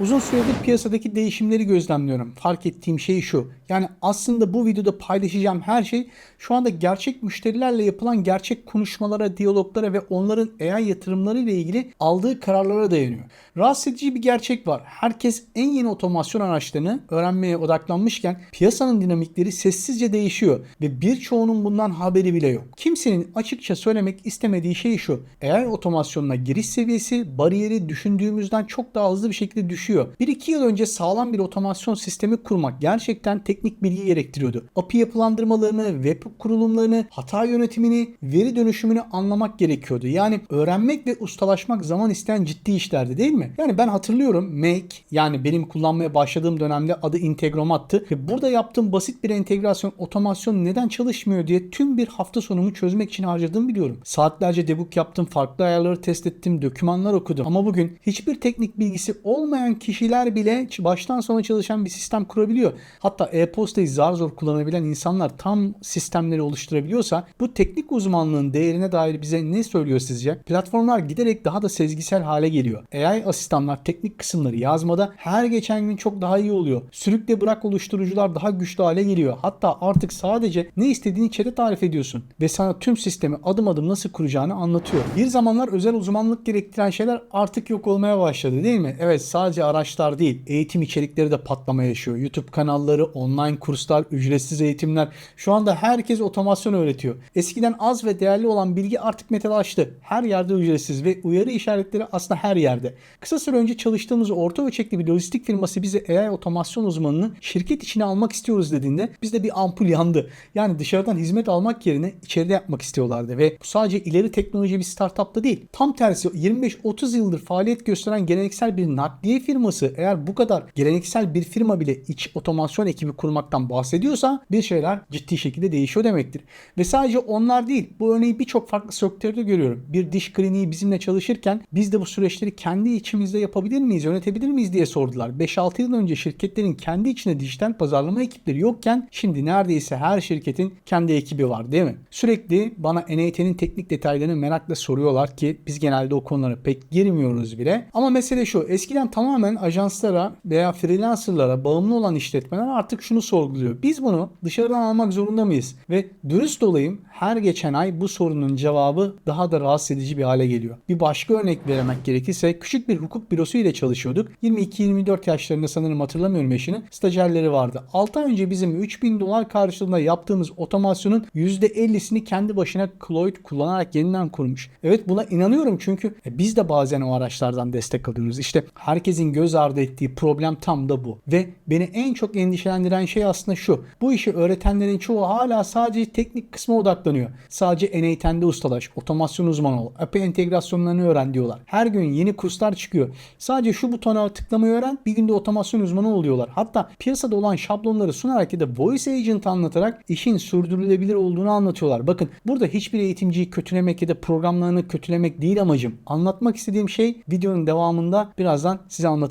Uzun süredir piyasadaki değişimleri gözlemliyorum. Fark ettiğim şey şu. Yani aslında bu videoda paylaşacağım her şey şu anda gerçek müşterilerle yapılan gerçek konuşmalara, diyaloglara ve onların AI yatırımları ile ilgili aldığı kararlara dayanıyor. Rahatsız edici bir gerçek var. Herkes en yeni otomasyon araçlarını öğrenmeye odaklanmışken piyasanın dinamikleri sessizce değişiyor ve birçoğunun bundan haberi bile yok. Kimsenin açıkça söylemek istemediği şey şu. AI otomasyonuna giriş seviyesi bariyeri düşündüğümüzden çok daha hızlı bir şekilde düşüyor. 1-2 yıl önce sağlam bir otomasyon sistemi kurmak gerçekten teknik bilgi gerektiriyordu. API yapılandırmalarını, web kurulumlarını, hata yönetimini, veri dönüşümünü anlamak gerekiyordu. Yani öğrenmek ve ustalaşmak zaman isteyen ciddi işlerdi değil mi? Yani ben hatırlıyorum Make yani benim kullanmaya başladığım dönemde adı Integromat'tı ve burada yaptığım basit bir entegrasyon otomasyon neden çalışmıyor diye tüm bir hafta sonumu çözmek için harcadığımı biliyorum. Saatlerce debug yaptım, farklı ayarları test ettim, dokümanlar okudum. Ama bugün hiçbir teknik bilgisi olmayan kişiler bile baştan sona çalışan bir sistem kurabiliyor. Hatta e-postayı zar zor kullanabilen insanlar tam sistemleri oluşturabiliyorsa bu teknik uzmanlığın değerine dair bize ne söylüyor sizce? Platformlar giderek daha da sezgisel hale geliyor. AI asistanlar teknik kısımları yazmada her geçen gün çok daha iyi oluyor. Sürükle bırak oluşturucular daha güçlü hale geliyor. Hatta artık sadece ne istediğini chat'e tarif ediyorsun ve sana tüm sistemi adım adım nasıl kuracağını anlatıyor. Bir zamanlar özel uzmanlık gerektiren şeyler artık yok olmaya başladı değil mi? Evet sadece araçlar değil, eğitim içerikleri de patlama yaşıyor. YouTube kanalları, online kurslar, ücretsiz eğitimler. Şu anda herkes otomasyon öğretiyor. Eskiden az ve değerli olan bilgi artık metalaştı. Her yerde ücretsiz ve uyarı işaretleri aslında her yerde. Kısa süre önce çalıştığımız orta ölçekli bir lojistik firması bize AI otomasyon uzmanını şirket içine almak istiyoruz dediğinde bizde bir ampul yandı. Yani dışarıdan hizmet almak yerine içeride yapmak istiyorlardı ve bu sadece ileri teknoloji bir startupta değil. Tam tersi 25-30 yıldır faaliyet gösteren geleneksel bir nakliye firması eğer bu kadar geleneksel bir firma bile iç otomasyon ekibi kurmaktan bahsediyorsa bir şeyler ciddi şekilde değişiyor demektir. Ve sadece onlar değil bu örneği birçok farklı sektörde görüyorum. Bir diş kliniği bizimle çalışırken biz de bu süreçleri kendi içimizde yapabilir miyiz, yönetebilir miyiz diye sordular. 5-6 yıl önce şirketlerin kendi içinde dijital pazarlama ekipleri yokken şimdi neredeyse her şirketin kendi ekibi var değil mi? Sürekli bana NAT'nin teknik detaylarını merakla soruyorlar ki biz genelde o konulara pek girmiyoruz bile. Ama mesele şu eskiden tamamen ajanslara veya freelancerlara bağımlı olan işletmeler artık şunu sorguluyor. Biz bunu dışarıdan almak zorunda mıyız? Ve dürüst olayım her geçen ay bu sorunun cevabı daha da rahatsız edici bir hale geliyor. Bir başka örnek vermek gerekirse küçük bir hukuk bürosu ile çalışıyorduk. 22-24 yaşlarında sanırım hatırlamıyorum yaşını. Stajyerleri vardı. 6 ay önce bizim 3000 dolar karşılığında yaptığımız otomasyonun %50'sini kendi başına Cloyd kullanarak yeniden kurmuş. Evet buna inanıyorum çünkü e, biz de bazen o araçlardan destek alıyoruz. İşte herkesin göz ardı ettiği problem tam da bu. Ve beni en çok endişelendiren şey aslında şu. Bu işi öğretenlerin çoğu hala sadece teknik kısma odaklanıyor. Sadece N8'de ustalaş, otomasyon uzmanı ol, API entegrasyonlarını öğren diyorlar. Her gün yeni kurslar çıkıyor. Sadece şu butona tıklamayı öğren, bir günde otomasyon uzmanı oluyorlar. Hatta piyasada olan şablonları sunarak ya da voice agent anlatarak işin sürdürülebilir olduğunu anlatıyorlar. Bakın burada hiçbir eğitimciyi kötülemek ya da programlarını kötülemek değil amacım. Anlatmak istediğim şey videonun devamında birazdan size anlatacağım.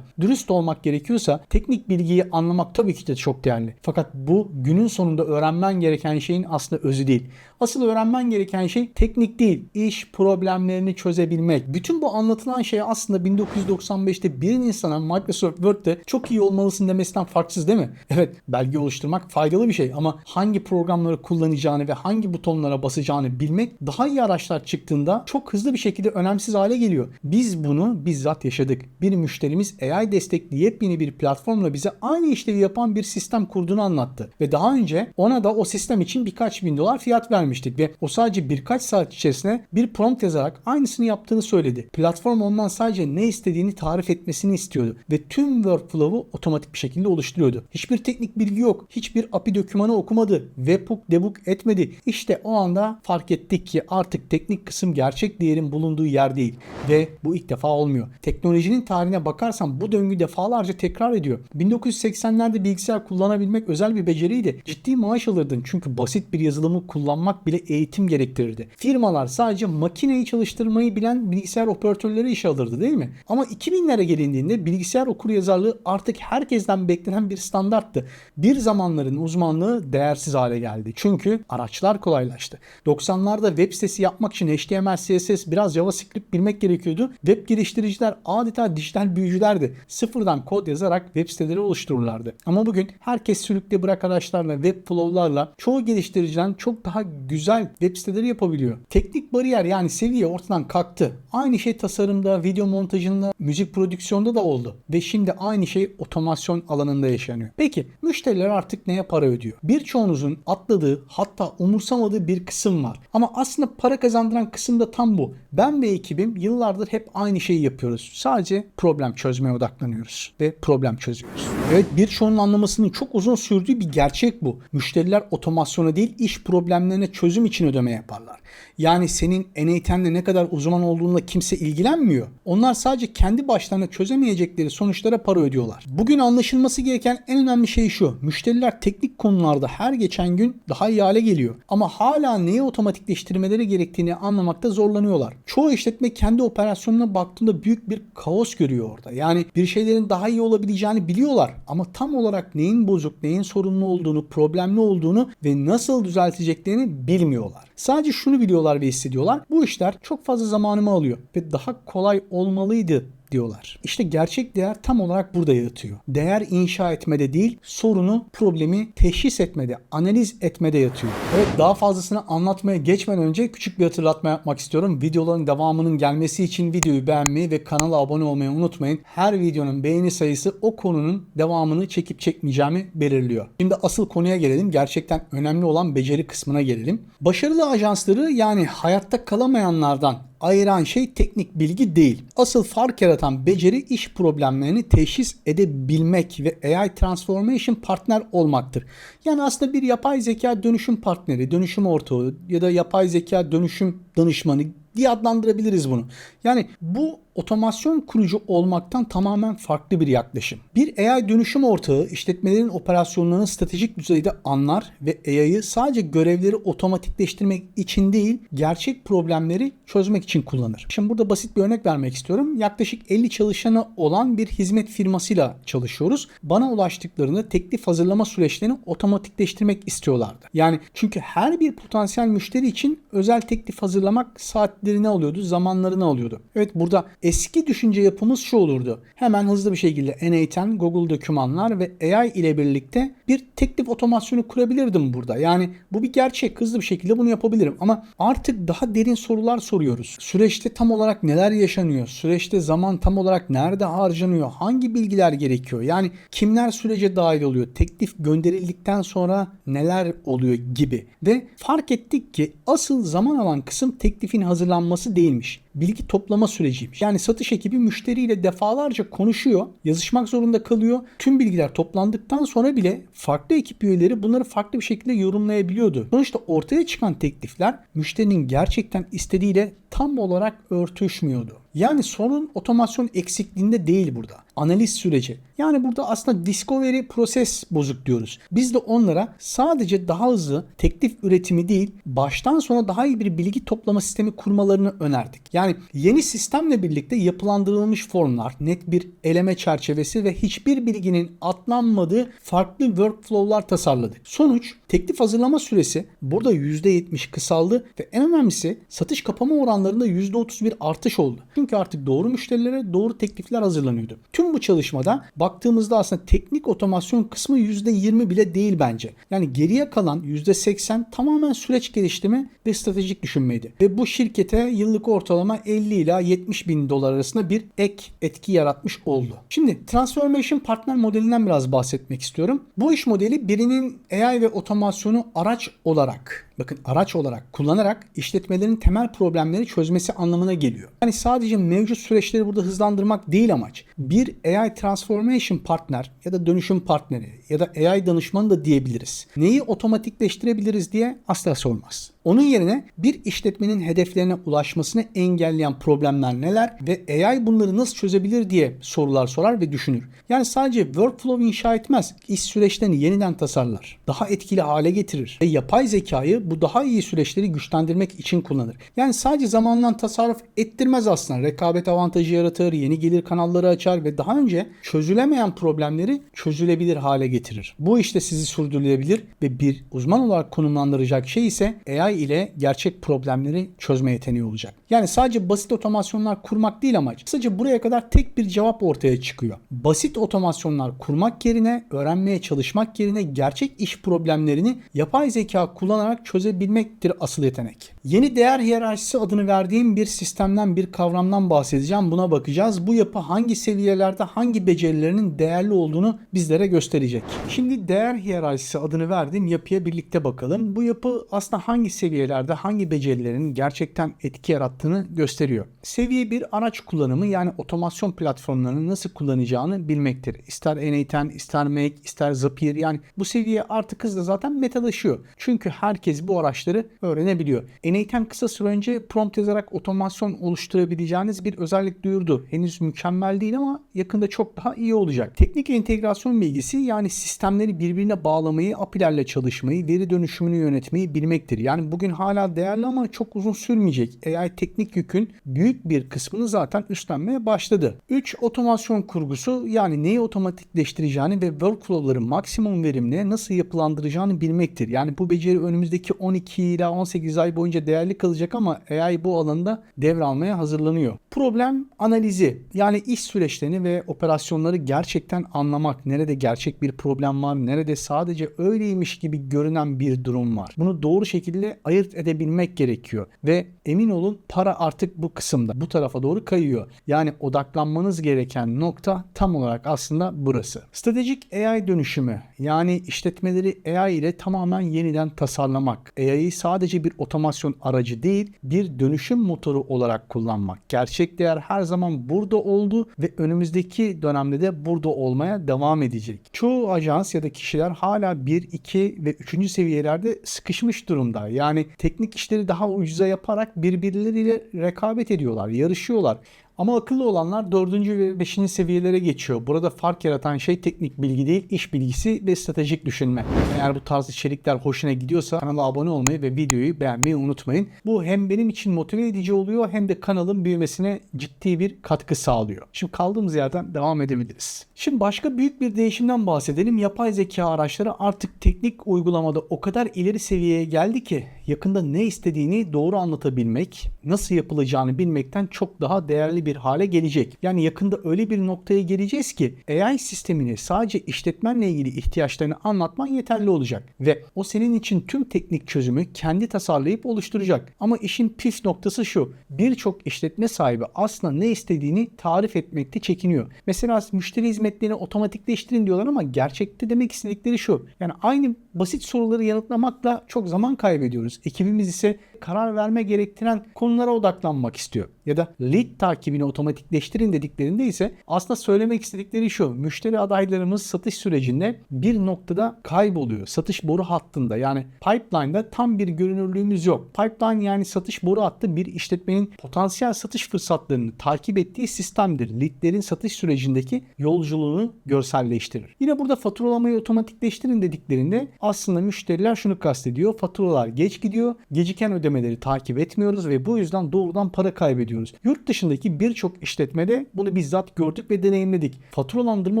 Dürüst olmak gerekiyorsa teknik bilgiyi anlamak tabii ki de çok değerli. Fakat bu günün sonunda öğrenmen gereken şeyin aslında özü değil. Asıl öğrenmen gereken şey teknik değil, iş problemlerini çözebilmek. Bütün bu anlatılan şey aslında 1995'te bir insana Microsoft Word'de çok iyi olmalısın demesinden farksız değil mi? Evet, belge oluşturmak faydalı bir şey ama hangi programları kullanacağını ve hangi butonlara basacağını bilmek daha iyi araçlar çıktığında çok hızlı bir şekilde önemsiz hale geliyor. Biz bunu bizzat yaşadık. Bir müşterimiz AI destekli yepyeni bir platformla bize aynı işlevi yapan bir sistem kurduğunu anlattı. Ve daha önce ona da o sistem için birkaç bin dolar fiyat vermiştik ve o sadece birkaç saat içerisinde bir prompt yazarak aynısını yaptığını söyledi. Platform ondan sadece ne istediğini tarif etmesini istiyordu ve tüm workflow'u otomatik bir şekilde oluşturuyordu. Hiçbir teknik bilgi yok. Hiçbir API dokümanı okumadı. Webhook debug etmedi. İşte o anda fark ettik ki artık teknik kısım gerçek değerin bulunduğu yer değil. Ve bu ilk defa olmuyor. Teknolojinin tarihine bakarsan bu döngü defalarca tekrar ediyor. 1980'lerde bilgisayar kullanabilmek özel bir beceriydi. Ciddi maaş alırdın çünkü basit bir yazılımı kullanmak bile eğitim gerektirirdi. Firmalar sadece makineyi çalıştırmayı bilen bilgisayar operatörleri işe alırdı değil mi? Ama 2000'lere gelindiğinde bilgisayar okuryazarlığı artık herkesten beklenen bir standarttı. Bir zamanların uzmanlığı değersiz hale geldi. Çünkü araçlar kolaylaştı. 90'larda web sitesi yapmak için HTML, CSS, biraz JavaScript bilmek gerekiyordu. Web geliştiriciler adeta dijital büyücü yürüyücüler de sıfırdan kod yazarak web siteleri oluştururlardı. Ama bugün herkes sürükle bırak araçlarla, web flow'larla çoğu geliştiriciden çok daha güzel web siteleri yapabiliyor. Teknik bariyer yani seviye ortadan kalktı. Aynı şey tasarımda, video montajında, müzik prodüksiyonda da oldu. Ve şimdi aynı şey otomasyon alanında yaşanıyor. Peki müşteriler artık neye para ödüyor? Birçoğunuzun atladığı hatta umursamadığı bir kısım var. Ama aslında para kazandıran kısım da tam bu. Ben ve ekibim yıllardır hep aynı şeyi yapıyoruz. Sadece problem çözmeye odaklanıyoruz ve problem çözüyoruz. Evet birçoğunun anlamasının çok uzun sürdüğü bir gerçek bu. Müşteriler otomasyona değil iş problemlerine çözüm için ödeme yaparlar. Yani senin N8'le ne kadar uzman olduğunla kimse ilgilenmiyor. Onlar sadece kendi başlarına çözemeyecekleri sonuçlara para ödüyorlar. Bugün anlaşılması gereken en önemli şey şu. Müşteriler teknik konularda her geçen gün daha iyi hale geliyor. Ama hala neyi otomatikleştirmeleri gerektiğini anlamakta zorlanıyorlar. Çoğu işletme kendi operasyonuna baktığında büyük bir kaos görüyor orada. Yani bir şeylerin daha iyi olabileceğini biliyorlar ama tam olarak neyin bozuk, neyin sorunlu olduğunu, problemli olduğunu ve nasıl düzelteceklerini bilmiyorlar. Sadece şunu biliyorlar ve hissediyorlar. Bu işler çok fazla zamanımı alıyor ve daha kolay olmalıydı diyorlar. İşte gerçek değer tam olarak burada yatıyor. Değer inşa etmede değil, sorunu, problemi teşhis etmede, analiz etmede yatıyor. Evet daha fazlasını anlatmaya geçmeden önce küçük bir hatırlatma yapmak istiyorum. Videoların devamının gelmesi için videoyu beğenmeyi ve kanala abone olmayı unutmayın. Her videonun beğeni sayısı o konunun devamını çekip çekmeyeceğimi belirliyor. Şimdi asıl konuya gelelim. Gerçekten önemli olan beceri kısmına gelelim. Başarılı ajansları yani hayatta kalamayanlardan ayıran şey teknik bilgi değil. Asıl fark yaratan beceri iş problemlerini teşhis edebilmek ve AI Transformation partner olmaktır. Yani aslında bir yapay zeka dönüşüm partneri, dönüşüm ortağı ya da yapay zeka dönüşüm danışmanı diye adlandırabiliriz bunu. Yani bu otomasyon kurucu olmaktan tamamen farklı bir yaklaşım. Bir AI dönüşüm ortağı işletmelerin operasyonlarını stratejik düzeyde anlar ve AI'yı sadece görevleri otomatikleştirmek için değil, gerçek problemleri çözmek için kullanır. Şimdi burada basit bir örnek vermek istiyorum. Yaklaşık 50 çalışanı olan bir hizmet firmasıyla çalışıyoruz. Bana ulaştıklarında teklif hazırlama süreçlerini otomatikleştirmek istiyorlardı. Yani çünkü her bir potansiyel müşteri için özel teklif hazırlamak saatlerini alıyordu, zamanlarını alıyordu. Evet burada eski düşünce yapımız şu olurdu. Hemen hızlı bir şekilde N8, Google dokümanlar ve AI ile birlikte bir teklif otomasyonu kurabilirdim burada. Yani bu bir gerçek. Hızlı bir şekilde bunu yapabilirim. Ama artık daha derin sorular soruyoruz. Süreçte tam olarak neler yaşanıyor? Süreçte zaman tam olarak nerede harcanıyor? Hangi bilgiler gerekiyor? Yani kimler sürece dahil oluyor? Teklif gönderildikten sonra neler oluyor gibi. Ve fark ettik ki asıl zaman alan kısım teklifin hazırlanması değilmiş bilgi toplama süreciymiş. Yani satış ekibi müşteriyle defalarca konuşuyor, yazışmak zorunda kalıyor. Tüm bilgiler toplandıktan sonra bile farklı ekip üyeleri bunları farklı bir şekilde yorumlayabiliyordu. Sonuçta ortaya çıkan teklifler müşterinin gerçekten istediğiyle tam olarak örtüşmüyordu. Yani sorun otomasyon eksikliğinde değil burada. Analiz süreci. Yani burada aslında discovery proses bozuk diyoruz. Biz de onlara sadece daha hızlı teklif üretimi değil, baştan sona daha iyi bir bilgi toplama sistemi kurmalarını önerdik. Yani yeni sistemle birlikte yapılandırılmış formlar, net bir eleme çerçevesi ve hiçbir bilginin atlanmadığı farklı workflow'lar tasarladık. Sonuç teklif hazırlama süresi burada %70 kısaldı ve en önemlisi satış kapama oranlarında %31 artış oldu. Çünkü artık doğru müşterilere doğru teklifler hazırlanıyordu. Tüm bu çalışmada baktığımızda aslında teknik otomasyon kısmı %20 bile değil bence. Yani geriye kalan %80 tamamen süreç geliştirme ve stratejik düşünmeydi. Ve bu şirkete yıllık ortalama 50 ila 70 bin dolar arasında bir ek etki yaratmış oldu. Şimdi Transformation Partner modelinden biraz bahsetmek istiyorum. Bu iş modeli birinin AI ve otomasyonu araç olarak bakın araç olarak kullanarak işletmelerin temel problemleri çözmesi anlamına geliyor. Yani sadece mevcut süreçleri burada hızlandırmak değil amaç. Bir AI Transformation Partner ya da dönüşüm partneri ya da AI danışmanı da diyebiliriz. Neyi otomatikleştirebiliriz diye asla sormaz. Onun yerine bir işletmenin hedeflerine ulaşmasını engelleyen problemler neler ve AI bunları nasıl çözebilir diye sorular sorar ve düşünür. Yani sadece workflow inşa etmez, iş süreçlerini yeniden tasarlar. Daha etkili hale getirir ve yapay zekayı bu daha iyi süreçleri güçlendirmek için kullanır. Yani sadece zamandan tasarruf ettirmez aslında. Rekabet avantajı yaratır, yeni gelir kanalları açar ve daha önce çözülemeyen problemleri çözülebilir hale getirir. Bu işte sizi sürdürülebilir ve bir uzman olarak konumlandıracak şey ise AI İle gerçek problemleri çözme yeteneği olacak. Yani sadece basit otomasyonlar kurmak değil amaç. Kısaca buraya kadar tek bir cevap ortaya çıkıyor. Basit otomasyonlar kurmak yerine, öğrenmeye çalışmak yerine gerçek iş problemlerini yapay zeka kullanarak çözebilmektir asıl yetenek. Yeni değer hiyerarşisi adını verdiğim bir sistemden, bir kavramdan bahsedeceğim. Buna bakacağız. Bu yapı hangi seviyelerde hangi becerilerinin değerli olduğunu bizlere gösterecek. Şimdi değer hiyerarşisi adını verdiğim yapıya birlikte bakalım. Bu yapı aslında hangi seviyelerde hangi becerilerin gerçekten etki yarattığını gösteriyor. Seviye bir araç kullanımı yani otomasyon platformlarını nasıl kullanacağını bilmektir. İster N8, ister Make, ister Zapier yani bu seviye artık hızla zaten metalaşıyor. Çünkü herkes bu araçları öğrenebiliyor. N8 kısa süre önce prompt yazarak otomasyon oluşturabileceğiniz bir özellik duyurdu. Henüz mükemmel değil ama yakında çok daha iyi olacak. Teknik entegrasyon bilgisi yani sistemleri birbirine bağlamayı, API'lerle çalışmayı, veri dönüşümünü yönetmeyi bilmektir. Yani bugün hala değerli ama çok uzun sürmeyecek. AI teknik yükün büyük bir kısmını zaten üstlenmeye başladı. 3. Otomasyon kurgusu yani neyi otomatikleştireceğini ve workflow'ları maksimum verimle nasıl yapılandıracağını bilmektir. Yani bu beceri önümüzdeki 12 ila 18 ay boyunca değerli kalacak ama AI bu alanda devralmaya hazırlanıyor. Problem analizi yani iş süreçlerini ve operasyonları gerçekten anlamak. Nerede gerçek bir problem var, nerede sadece öyleymiş gibi görünen bir durum var. Bunu doğru şekilde ayırt edebilmek gerekiyor ve emin olun para artık bu kısımda, bu tarafa doğru kayıyor. Yani odaklanmanız gereken nokta tam olarak aslında burası. Stratejik AI dönüşümü yani işletmeleri AI ile tamamen yeniden tasarlamak. AI'yi sadece bir otomasyon aracı değil, bir dönüşüm motoru olarak kullanmak. Gerçek değer her zaman burada oldu ve önümüzdeki dönemde de burada olmaya devam edecek. Çoğu ajans ya da kişiler hala 1, 2 ve 3. seviyelerde sıkışmış durumda. Yani teknik işleri daha ucuza yaparak birbirleriyle rekabet ediyorlar, yarışıyorlar. Ama akıllı olanlar 4. ve 5. seviyelere geçiyor. Burada fark yaratan şey teknik bilgi değil, iş bilgisi ve stratejik düşünme. Eğer bu tarz içerikler hoşuna gidiyorsa kanala abone olmayı ve videoyu beğenmeyi unutmayın. Bu hem benim için motive edici oluyor hem de kanalın büyümesine ciddi bir katkı sağlıyor. Şimdi kaldığımız yerden devam edebiliriz. Şimdi başka büyük bir değişimden bahsedelim. Yapay zeka araçları artık teknik uygulamada o kadar ileri seviyeye geldi ki yakında ne istediğini doğru anlatabilmek, nasıl yapılacağını bilmekten çok daha değerli bir hale gelecek. Yani yakında öyle bir noktaya geleceğiz ki AI sistemini sadece işletmenle ilgili ihtiyaçlarını anlatman yeterli olacak ve o senin için tüm teknik çözümü kendi tasarlayıp oluşturacak. Ama işin pif noktası şu. Birçok işletme sahibi aslında ne istediğini tarif etmekte çekiniyor. Mesela müşteri hizmetlerini otomatikleştirin diyorlar ama gerçekte demek istedikleri şu. Yani aynı basit soruları yanıtlamakla çok zaman kaybediyoruz. Ekibimiz ise karar verme gerektiren konulara odaklanmak istiyor. Ya da lead takibini otomatikleştirin dediklerinde ise aslında söylemek istedikleri şu. Müşteri adaylarımız satış sürecinde bir noktada kayboluyor. Satış boru hattında yani pipeline'da tam bir görünürlüğümüz yok. Pipeline yani satış boru hattı bir işletmenin potansiyel satış fırsatlarını takip ettiği sistemdir. Leadlerin satış sürecindeki yolculuğunu görselleştirir. Yine burada faturalamayı otomatikleştirin dediklerinde aslında müşteriler şunu kastediyor. Faturalar geç gidiyor. Geciken ödemeleri takip etmiyoruz ve bu yüzden doğrudan para kaybediyoruz. Yurt dışındaki birçok işletmede bunu bizzat gördük ve deneyimledik. Faturalandırma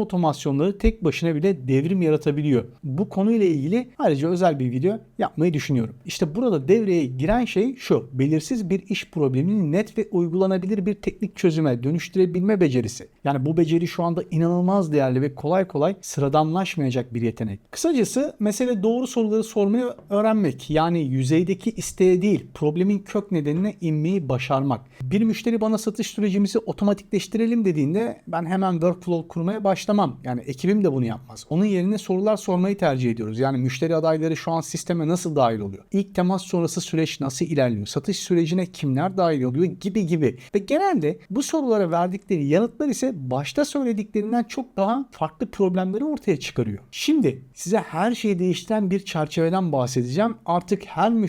otomasyonları tek başına bile devrim yaratabiliyor. Bu konuyla ilgili ayrıca özel bir video yapmayı düşünüyorum. İşte burada devreye giren şey şu. Belirsiz bir iş problemini net ve uygulanabilir bir teknik çözüme dönüştürebilme becerisi. Yani bu beceri şu anda inanılmaz değerli ve kolay kolay sıradanlaşmayacak bir yetenek. Kısacası mesele doğru soruları sormayı öğrenmek. Yani yüzeydeki isteğe değil problemin kök nedenine inmeyi başarmak. Bir müşteri bana satış sürecimizi otomatikleştirelim dediğinde ben hemen workflow kurmaya başlamam. Yani ekibim de bunu yapmaz. Onun yerine sorular sormayı tercih ediyoruz. Yani müşteri adayları şu an sisteme nasıl dahil oluyor? İlk temas sonrası süreç nasıl ilerliyor? Satış sürecine kimler dahil oluyor? Gibi gibi. Ve genelde bu sorulara verdikleri yanıtlar ise başta söylediklerinden çok daha farklı problemleri ortaya çıkarıyor. Şimdi size her şeyi değiştiren bir çerçeveden bahsedeceğim. Artık her müşteri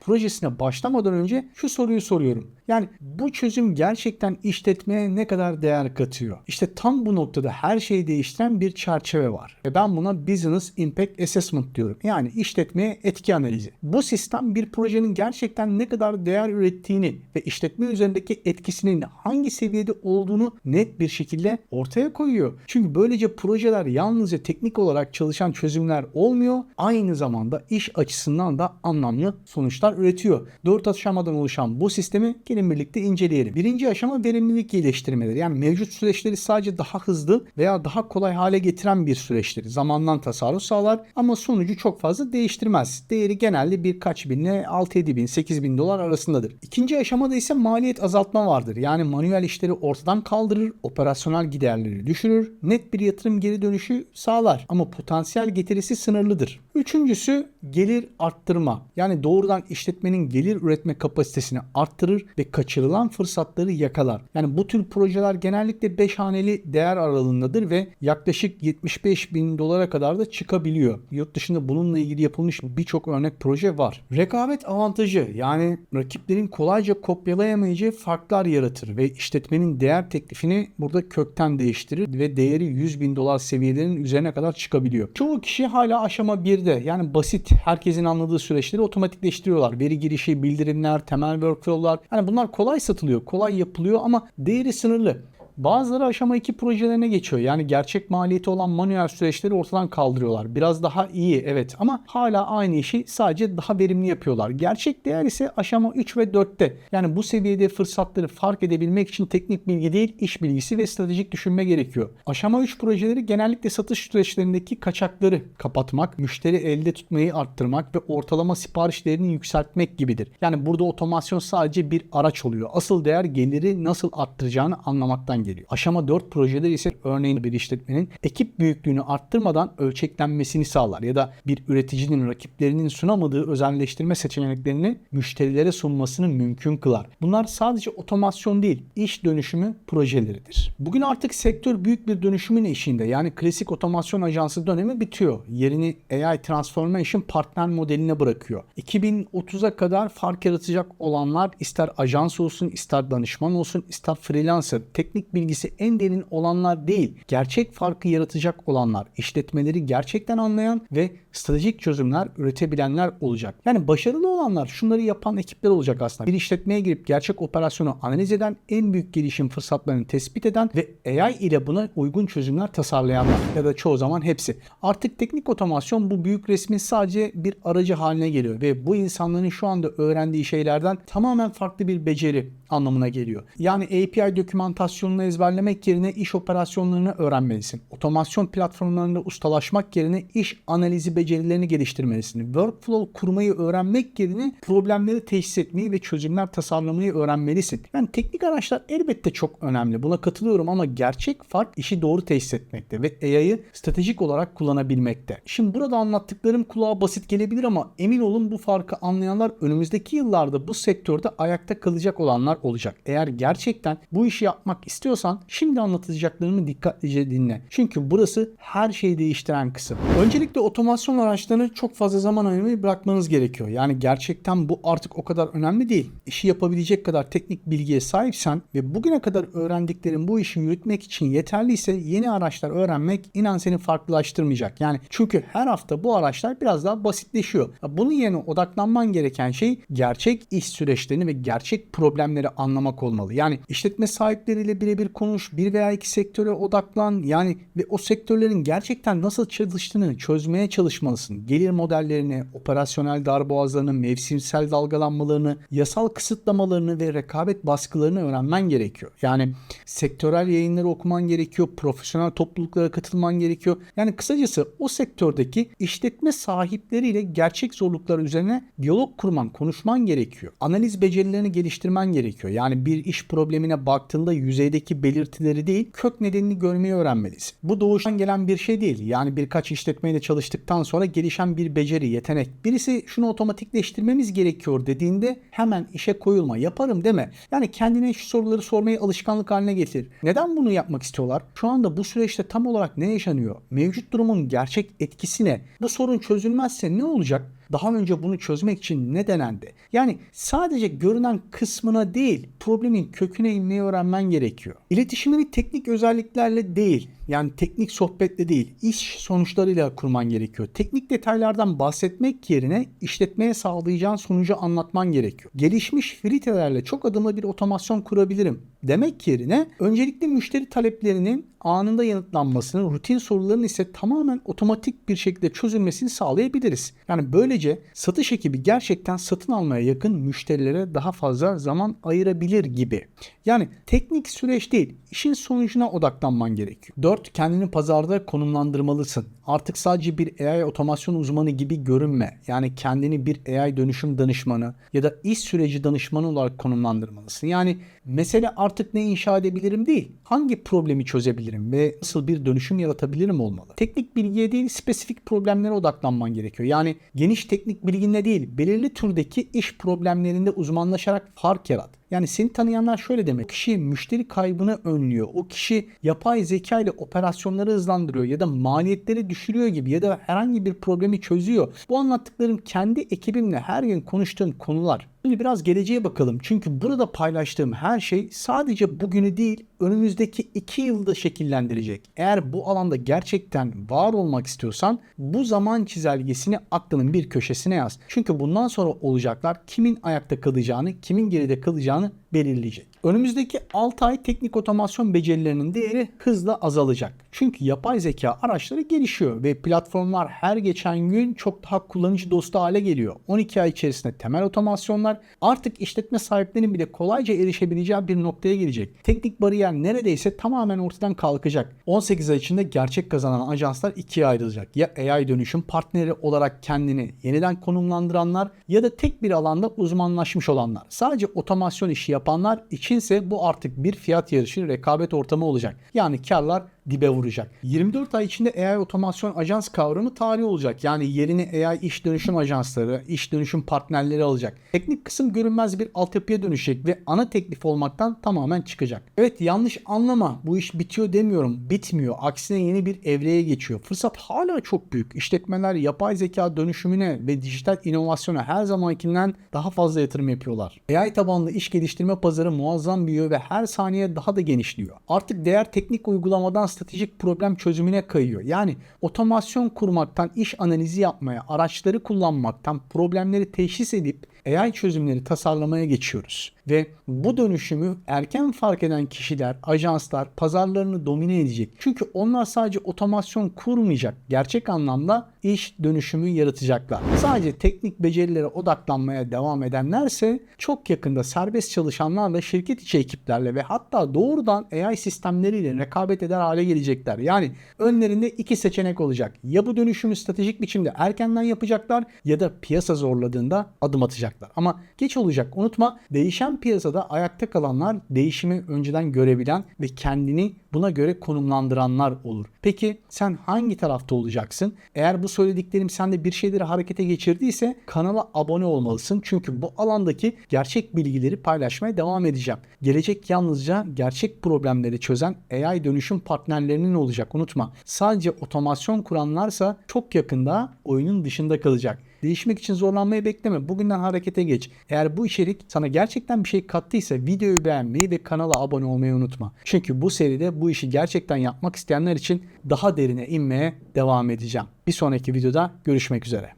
projesine başlamadan önce şu soruyu soruyorum. Yani bu çözüm gerçekten işletmeye ne kadar değer katıyor? İşte tam bu noktada her şeyi değiştiren bir çerçeve var. Ve ben buna Business Impact Assessment diyorum. Yani işletmeye etki analizi. Bu sistem bir projenin gerçekten ne kadar değer ürettiğini ve işletme üzerindeki etkisinin hangi seviyede olduğunu net bir şekilde ortaya koyuyor. Çünkü böylece projeler yalnızca teknik olarak çalışan çözümler olmuyor. Aynı zamanda iş açısından da anlamlı sonuçlar üretiyor. Dört aşamadan oluşan bu sistemi gelin birlikte inceleyelim. Birinci aşama verimlilik iyileştirmeleri. Yani mevcut süreçleri sadece daha hızlı veya daha kolay hale getiren bir süreçtir. Zamandan tasarruf sağlar ama sonucu çok fazla değiştirmez. Değeri genelde birkaç binle 6-7 bin, 8 bin dolar arasındadır. İkinci aşamada ise maliyet azaltma vardır. Yani manuel işleri ortadan kaldırır, operasyonel giderleri düşürür, net bir yatırım geri dönüşü sağlar ama potansiyel getirisi sınırlıdır. Üçüncüsü gelir arttırma. Yani doğrudan işletmenin gelir üretme kapasitesini arttırır ve kaçırılan fırsatları yakalar. Yani bu tür projeler genellikle 5 haneli değer aralığındadır ve yaklaşık 75 bin dolara kadar da çıkabiliyor. Yurt dışında bununla ilgili yapılmış birçok örnek proje var. Rekabet avantajı yani rakiplerin kolayca kopyalayamayacağı farklar yaratır ve işletmenin değer teklifini burada kökten değiştirir ve değeri 100 bin dolar seviyelerinin üzerine kadar çıkabiliyor. Çoğu kişi hala aşama 1'de yani basit herkesin anladığı süreçleri otomatikleştiriyorlar. Veri girişi, bildirimler, temel workflow'lar yani bunlar kolay satılıyor, kolay yapılıyor ama değeri sınırlı. Bazıları aşama 2 projelerine geçiyor. Yani gerçek maliyeti olan manuel süreçleri ortadan kaldırıyorlar. Biraz daha iyi evet ama hala aynı işi sadece daha verimli yapıyorlar. Gerçek değer ise aşama 3 ve 4'te. Yani bu seviyede fırsatları fark edebilmek için teknik bilgi değil iş bilgisi ve stratejik düşünme gerekiyor. Aşama 3 projeleri genellikle satış süreçlerindeki kaçakları kapatmak, müşteri elde tutmayı arttırmak ve ortalama sipariş değerini yükseltmek gibidir. Yani burada otomasyon sadece bir araç oluyor. Asıl değer geliri nasıl arttıracağını anlamaktan geliyor geliyor. Aşama 4 projeler ise örneğin bir işletmenin ekip büyüklüğünü arttırmadan ölçeklenmesini sağlar ya da bir üreticinin rakiplerinin sunamadığı özelleştirme seçeneklerini müşterilere sunmasını mümkün kılar. Bunlar sadece otomasyon değil, iş dönüşümü projeleridir. Bugün artık sektör büyük bir dönüşümün eşiğinde. Yani klasik otomasyon ajansı dönemi bitiyor. Yerini AI Transformation partner modeline bırakıyor. 2030'a kadar fark yaratacak olanlar ister ajans olsun, ister danışman olsun, ister freelancer, teknik bilgisi en derin olanlar değil, gerçek farkı yaratacak olanlar, işletmeleri gerçekten anlayan ve stratejik çözümler üretebilenler olacak. Yani başarılı olanlar şunları yapan ekipler olacak aslında. Bir işletmeye girip gerçek operasyonu analiz eden, en büyük gelişim fırsatlarını tespit eden ve AI ile buna uygun çözümler tasarlayanlar ya da çoğu zaman hepsi. Artık teknik otomasyon bu büyük resmin sadece bir aracı haline geliyor ve bu insanların şu anda öğrendiği şeylerden tamamen farklı bir beceri anlamına geliyor. Yani API dokümantasyonunu ezberlemek yerine iş operasyonlarını öğrenmelisin. Otomasyon platformlarında ustalaşmak yerine iş analizi becerilerini geliştirmelisin. Workflow kurmayı öğrenmek yerine problemleri teşhis etmeyi ve çözümler tasarlamayı öğrenmelisin. Yani teknik araçlar elbette çok önemli. Buna katılıyorum ama gerçek fark işi doğru teşhis etmekte ve AI'yı stratejik olarak kullanabilmekte. Şimdi burada anlattıklarım kulağa basit gelebilir ama emin olun bu farkı anlayanlar önümüzdeki yıllarda bu sektörde ayakta kalacak olanlar olacak. Eğer gerçekten bu işi yapmak istiyorsan şimdi anlatacaklarımı dikkatlice dinle. Çünkü burası her şeyi değiştiren kısım. Öncelikle otomasyon araçlarını çok fazla zaman ayırmayı bırakmanız gerekiyor. Yani gerçekten bu artık o kadar önemli değil. İşi yapabilecek kadar teknik bilgiye sahipsen ve bugüne kadar öğrendiklerin bu işi yürütmek için yeterliyse yeni araçlar öğrenmek inan seni farklılaştırmayacak. Yani çünkü her hafta bu araçlar biraz daha basitleşiyor. Bunun yerine odaklanman gereken şey gerçek iş süreçlerini ve gerçek problemleri anlamak olmalı. Yani işletme sahipleriyle birebir konuş, bir veya iki sektöre odaklan. Yani ve o sektörlerin gerçekten nasıl çalıştığını çözmeye çalışmalısın. Gelir modellerini, operasyonel darboğazlarını, mevsimsel dalgalanmalarını, yasal kısıtlamalarını ve rekabet baskılarını öğrenmen gerekiyor. Yani sektörel yayınları okuman gerekiyor, profesyonel topluluklara katılman gerekiyor. Yani kısacası o sektördeki işletme sahipleriyle gerçek zorluklar üzerine diyalog kurman, konuşman gerekiyor. Analiz becerilerini geliştirmen gerekiyor. Yani bir iş problemine baktığında yüzeydeki belirtileri değil, kök nedenini görmeyi öğrenmelisin. Bu doğuştan gelen bir şey değil. Yani birkaç işletmeyle çalıştıktan sonra gelişen bir beceri, yetenek. Birisi şunu otomatikleştirmemiz gerekiyor dediğinde hemen işe koyulma, yaparım deme. Yani kendine şu soruları sormayı alışkanlık haline getir. Neden bunu yapmak istiyorlar? Şu anda bu süreçte tam olarak ne yaşanıyor? Mevcut durumun gerçek etkisi ne? Bu sorun çözülmezse ne olacak? Daha önce bunu çözmek için ne denendi? Yani sadece görünen kısmına değil, problemin köküne inmeyi öğrenmen gerekiyor. İletişimini teknik özelliklerle değil, yani teknik sohbetle değil, iş sonuçlarıyla kurman gerekiyor. Teknik detaylardan bahsetmek yerine işletmeye sağlayacağın sonucu anlatman gerekiyor. Gelişmiş filtrelerle çok adımlı bir otomasyon kurabilirim demek yerine öncelikle müşteri taleplerinin anında yanıtlanmasını, rutin soruların ise tamamen otomatik bir şekilde çözülmesini sağlayabiliriz. Yani böylece satış ekibi gerçekten satın almaya yakın müşterilere daha fazla zaman ayırabilir gibi. Yani teknik süreç değil, işin sonucuna odaklanman gerekiyor. 4. Kendini pazarda konumlandırmalısın. Artık sadece bir AI otomasyon uzmanı gibi görünme. Yani kendini bir AI dönüşüm danışmanı ya da iş süreci danışmanı olarak konumlandırmalısın. Yani mesele artık ne inşa edebilirim değil, hangi problemi çözebilirim ve nasıl bir dönüşüm yaratabilirim olmalı. Teknik bilgiye değil, spesifik problemlere odaklanman gerekiyor. Yani geniş teknik bilginle değil, belirli türdeki iş problemlerinde uzmanlaşarak fark yarat. Yani seni tanıyanlar şöyle demek. Kişi müşteri kaybını önlüyor. O kişi yapay zeka ile operasyonları hızlandırıyor ya da maliyetleri düşürüyor gibi ya da herhangi bir problemi çözüyor. Bu anlattıklarım kendi ekibimle her gün konuştuğum konular. Şimdi biraz geleceğe bakalım. Çünkü burada paylaştığım her şey sadece bugünü değil önümüzdeki iki yılda şekillendirecek. Eğer bu alanda gerçekten var olmak istiyorsan bu zaman çizelgesini aklının bir köşesine yaz. Çünkü bundan sonra olacaklar kimin ayakta kalacağını, kimin geride kalacağını belirleyecek. Önümüzdeki 6 ay teknik otomasyon becerilerinin değeri hızla azalacak. Çünkü yapay zeka araçları gelişiyor ve platformlar her geçen gün çok daha kullanıcı dostu hale geliyor. 12 ay içerisinde temel otomasyonlar artık işletme sahiplerinin bile kolayca erişebileceği bir noktaya gelecek. Teknik bariyer neredeyse tamamen ortadan kalkacak. 18 ay içinde gerçek kazanan ajanslar ikiye ayrılacak. Ya AI dönüşüm partneri olarak kendini yeniden konumlandıranlar ya da tek bir alanda uzmanlaşmış olanlar. Sadece otomasyon işi yapanlar içinse bu artık bir fiyat yarışı rekabet ortamı olacak. Yani karlar dibe vuracak. 24 ay içinde AI otomasyon ajans kavramı tarihi olacak. Yani yerini AI iş dönüşüm ajansları, iş dönüşüm partnerleri alacak. Teknik kısım görünmez bir altyapıya dönüşecek ve ana teklif olmaktan tamamen çıkacak. Evet yanlış anlama bu iş bitiyor demiyorum. Bitmiyor. Aksine yeni bir evreye geçiyor. Fırsat hala çok büyük. İşletmeler yapay zeka dönüşümüne ve dijital inovasyona her zamankinden daha fazla yatırım yapıyorlar. AI tabanlı iş geliştirme pazarı muazzam büyüyor ve her saniye daha da genişliyor. Artık değer teknik uygulamadan stratejik problem çözümüne kayıyor. Yani otomasyon kurmaktan iş analizi yapmaya, araçları kullanmaktan problemleri teşhis edip AI çözümleri tasarlamaya geçiyoruz. Ve bu dönüşümü erken fark eden kişiler, ajanslar pazarlarını domine edecek. Çünkü onlar sadece otomasyon kurmayacak. Gerçek anlamda iş dönüşümü yaratacaklar. Sadece teknik becerilere odaklanmaya devam edenlerse çok yakında serbest çalışanlarla, şirket içi ekiplerle ve hatta doğrudan AI sistemleriyle rekabet eder hale gelecekler. Yani önlerinde iki seçenek olacak. Ya bu dönüşümü stratejik biçimde erkenden yapacaklar ya da piyasa zorladığında adım atacaklar. Ama geç olacak. Unutma değişen piyasada ayakta kalanlar değişimi önceden görebilen ve kendini buna göre konumlandıranlar olur. Peki sen hangi tarafta olacaksın? Eğer bu söylediklerim sende bir şeyleri harekete geçirdiyse kanala abone olmalısın. Çünkü bu alandaki gerçek bilgileri paylaşmaya devam edeceğim. Gelecek yalnızca gerçek problemleri çözen AI dönüşüm partnerlerinin olacak. Unutma. Sadece otomasyon kuranlarsa çok yakında oyunun dışında kalacak. Değişmek için zorlanmayı bekleme. Bugünden harekete geç. Eğer bu içerik sana gerçekten bir şey kattıysa videoyu beğenmeyi ve kanala abone olmayı unutma. Çünkü bu seride bu işi gerçekten yapmak isteyenler için daha derine inmeye devam edeceğim. Bir sonraki videoda görüşmek üzere.